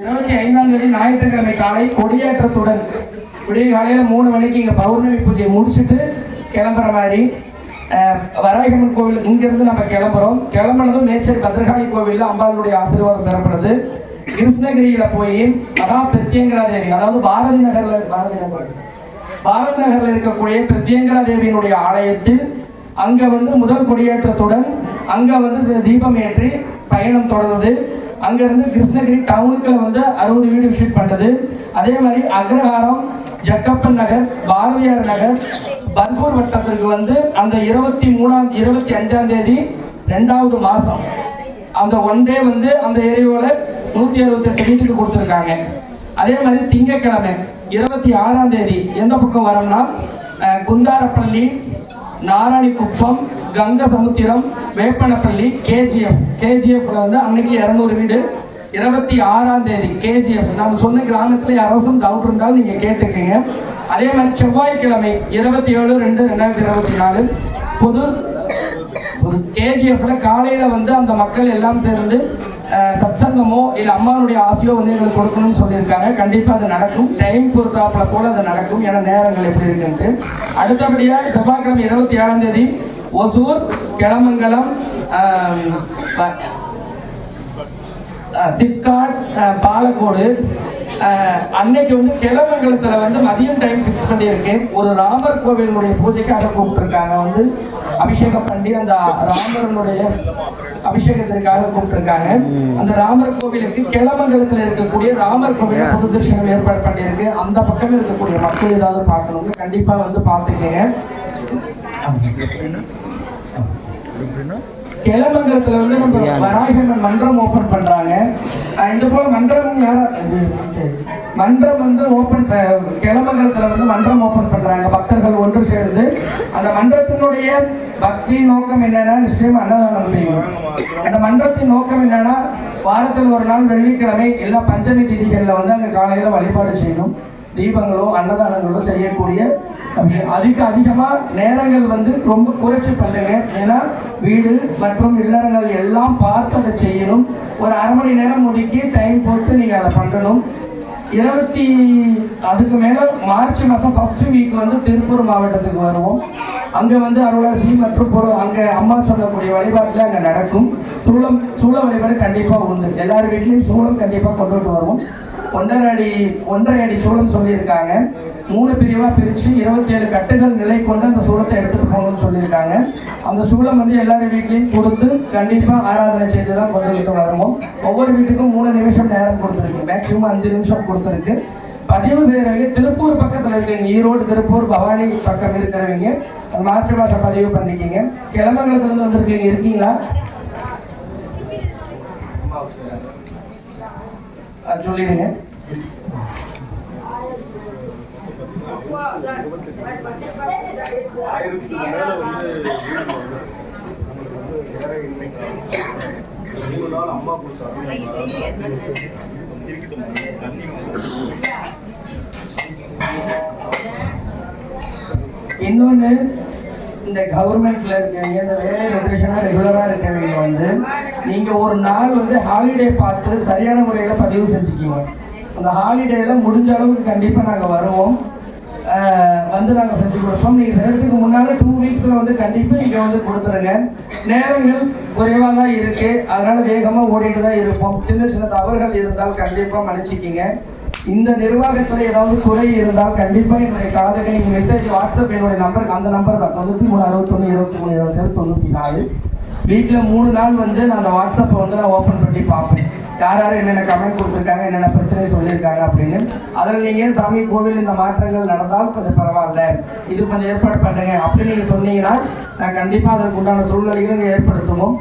இருபத்தி ஐந்தாம் தேதி ஞாயிற்றுக்கிழமை காலை கொடியேற்றத்துடன் விடிய காலையில் மூணு மணிக்கு இங்கே பௌர்ணமி பூஜையை முடிச்சுட்டு கிளம்புற மாதிரி அஹ், கோவில் இங்கிருந்து நம்ம கிளம்புறோம். கிளம்புனதும் மேச்சேரி பத்ரகாளி கோவிலில் அம்பாளுடைய ஆசீர்வாதம் பெறப்படுது கிருஷ்ணகிரியில் போய் மகா பிரத்யங்கரா தேவி அதாவது பாரதி நகரில் பாரதி நகர். பாரதி நகரில் இருக்கக்கூடிய பிரத்யங்கரா தேவியினுடைய ஆலயத்தில் அங்கே வந்து முதல் கொடியேற்றத்துடன் அங்கே வந்து சில தீபம் ஏற்றி பயணம் தொடருது அங்கேருந்து கிருஷ்ணகிரி டவுனுக்குள்ள வந்து அறுபது வீடு விசிட் பண்ணுறது அதே மாதிரி அக்ரஹாரம் ஜக்கப்பன் நகர் பாரதியார் நகர் பர்கூர் வட்டத்திற்கு வந்து அந்த இருபத்தி மூணாம் இருபத்தி அஞ்சாம் தேதி ரெண்டாவது மாசம். அந்த ஒன் டே வந்து அந்த ஏரியாவில் நூற்றி அறுபத்தெட்டு வீட்டுக்கு கொடுத்துருக்காங்க. அதே மாதிரி திங்கட்கிழமை இருபத்தி ஆறாம் தேதி எந்த பக்கம் வரோம்னா குந்தாரப்பள்ளி குந்தாரப்பள்ளி நாராயணிக்குப்பம் கங்க சமுத்திரம் வேப்பனப்பள்ளி கேஜிஎஃப் கேஜிஎஃப்ல வந்து அன்னைக்கு இரநூறு வீடு. இருபத்தி ஆறாம் தேதி கேஜிஎஃப் நம்ம சொன்ன கிராமத்துல அரசும் டவுட் இருந்தாலும் நீங்க கேட்டுக்கீங்க. அதே மாதிரி செவ்வாய்க்கிழமை இருபத்தி ஏழு ரெண்டு ரெண்டாயிரத்தி இருபத்தி நாலு. புது ஒரு கேஜிஎஃப்ல காலையில வந்து அந்த மக்கள் எல்லாம் சேர்ந்து சத்சங்கமோ இல்லை அம்மாவுடைய ஆசையோ வந்து எங்களுக்கு கொடுக்கணும்னு சொல்லியிருக்காங்க. கண்டிப்பாக அது நடக்கும். டைம் பொறுத்தாப்புல கூட அது நடக்கும். ஏன்னா நேரங்கள் எப்படி இருக்குன்ட்டு. அடுத்தபடியாக செவ்வாய்க்கிழமை இருபத்தி ஏழாம் தேதி ஒசூர் கிளமங்கலம் சிப்காட் பாலக்கோடு. அன்னைக்கு வந்து கிளமங்கலத்தில் வந்து மதியம் டைம் ஃபிக்ஸ் பண்ணியிருக்கேன். ஒரு ராமர் கோவிலுடைய பூஜைக்காக கூப்பிட்டுருக்காங்க. வந்து அபிஷேகம் பண்ணி அந்த ராமரனுடைய அபிஷேகத்திற்காக கூப்பிட்டுருக்காங்க. அந்த ராமர் கோவிலுக்கு கிளமங்கலத்தில் இருக்கக்கூடிய ராமர் கோவில புது தரிசனம் ஏற்பாடு பண்ணியிருக்கு. அந்த பக்கம் இருக்கக்கூடிய மக்கள் ஏதாவது பார்க்கணும்னு கண்டிப்பாக வந்து பார்த்துக்கங்க. கிளமங்கலத்துல வந்து நம்ம வராகம்மன் மன்றம் ஓபன் பண்றாங்க. அஹ் இந்த போல மன்றம் யார மன்றம் வந்து ஓபன் கிளமங்கலத்துல வந்து மன்றம் ஓபன் பண்றாங்க. பக்தர்கள் ஒன்று சேர்ந்து. அந்த மன்றத்தினுடைய பக்தி நோக்கம் என்னன்னா நிச்சயம் அன்னதானம் செய்யணும் அந்த மன்றத்தின் நோக்கம் என்னன்னா வாரத்தில் ஒரு நாள் வெள்ளிக்கிழமை எல்லா பஞ்சமி திதிகளில் வந்து அங்க காலையில வழிபாடு செய்யணும். தீபங்களோ அன்னதானங்களோ செய்யக்கூடிய சமயம். அதிக அதிகமாக நேரங்கள் வந்து ரொம்ப குறைச்சி பண்ணுங்க. ஏன்னா வீடு மற்றும் இல்லறங்கள் எல்லாம் பார்த்து அதை செய்யணும். ஒரு அரை மணி நேரம் ஒதுக்கி டைம் போட்டு நீங்கள் அதை பண்ணணும். இருபத்தி அதுக்கு மேலே மார்ச் மாதம் ஃபஸ்ட்டு வீக் வந்து திருப்பூர் மாவட்டத்துக்கு வருவோம். அங்கே வந்து அருளாசி மற்றும் பொரு அங்கே அம்மா சொல்லக்கூடிய வழிபாட்டில் அங்கே நடக்கும். சூளம் சூள வழிபாடு கண்டிப்பாக உண்டு. எல்லார் வீட்லேயும் சூளம் கண்டிப்பாக கொண்டுட்டு வருவோம். ஒன்றரை அடி ஒன்றரை அடி சூழம் சொல்லியிருக்காங்க. மூணு பிரிவாக பிரித்து இருபத்தி ஏழு கட்டுகள் நிலை கொண்டு அந்த சூளத்தை எடுத்துட்டு போகணும்னு சொல்லியிருக்காங்க. அந்த சூளம் வந்து எல்லார் வீட்லேயும் கொடுத்து கண்டிப்பாக ஆராதனை செய்து தான் கொண்டுகிட்டு வரணும் ஒவ்வொரு வீட்டுக்கும் மூணு நிமிஷம் நேரம் கொடுத்துருக்கு. மேக்ஸிமம் அஞ்சு நிமிஷம் கொடுத்துருக்கு. பதிவு செய்கிறவங்க திருப்பூர் பக்கத்தில் இருக்கீங்க ஈரோடு திருப்பூர் பவானி பக்கம் இருக்கிறவங்க மார்ச் மாதம் பதிவு பண்ணிக்கிங்க. கிளம்பங்கலத்துலேருந்து வந்திருக்கீங்க இருக்கீங்களா? அது சொல்லிடுங்க. ஆயிரத்துக்கு மேல வந்து மூணு நாள் அம்மா பூசா இருக்கட்டும் தண்ணி இன்னொன்று இந்த கவர்மெண்ட்ல இருக்கவங்க இந்த வேலை லொக்கேஷனாக ரெகுலராக இருக்கவங்க வந்து நீங்கள் ஒரு நாள் வந்து ஹாலிடே பார்த்து சரியான முறையில் பதிவு செஞ்சுக்குவோம் அந்த ஹாலிடேல முடிஞ்ச அளவுக்கு கண்டிப்பாக நாங்கள் வருவோம். வந்து நாங்கள் செஞ்சு கொடுப்போம். நீங்கள் செய்கிறதுக்கு முன்னால் டூ வீக்ஸில் வந்து கண்டிப்பாக இங்கே வந்து கொடுத்துருங்க. நேரங்கள் குறைவாக தான் இருக்குது அதனால் வேகமாக ஓடிட்டு தான் இருப்போம். சின்ன சின்ன தவறுகள் இருந்தால் கண்டிப்பாக மன்னிச்சிக்கிங்க. இந்த நிர்வாகத்தில் ஏதாவது குறை இருந்தால் கண்டிப்பாக என்னுடைய காதுக்கு நீங்கள் மெசேஜ் வாட்ஸ்அப் என்னுடைய நம்பர் அந்த நம்பர் தான். தொண்ணூற்றி மூணு அறுபத்தொன்று இருபத்தி மூணு இருபத்தேழு தொண்ணூற்றி நாலு. வீட்டில் மூணு நாள் வந்து நான் அந்த வாட்ஸ்அப்பை வந்து நான் ஓப்பன் பண்ணி பார்ப்பேன். யார் யார் என்னென்ன கமெண்ட் கொடுத்துருக்காங்க என்னென்ன பிரச்சனை சொல்லியிருக்காங்க அப்படின்னு. அதில் நீங்கள் சாமி கோவில் இந்த மாற்றங்கள் நடந்தால் கொஞ்சம் பரவாயில்ல. இது கொஞ்சம் ஏற்பாடு பண்ணுங்க. அப்படின்னு நீங்கள் சொன்னீங்கன்னா நான் கண்டிப்பாக அதற்கு உண்டான சூழ்நிலைகளை நீங்கள் ஏற்படுத்துவோம்.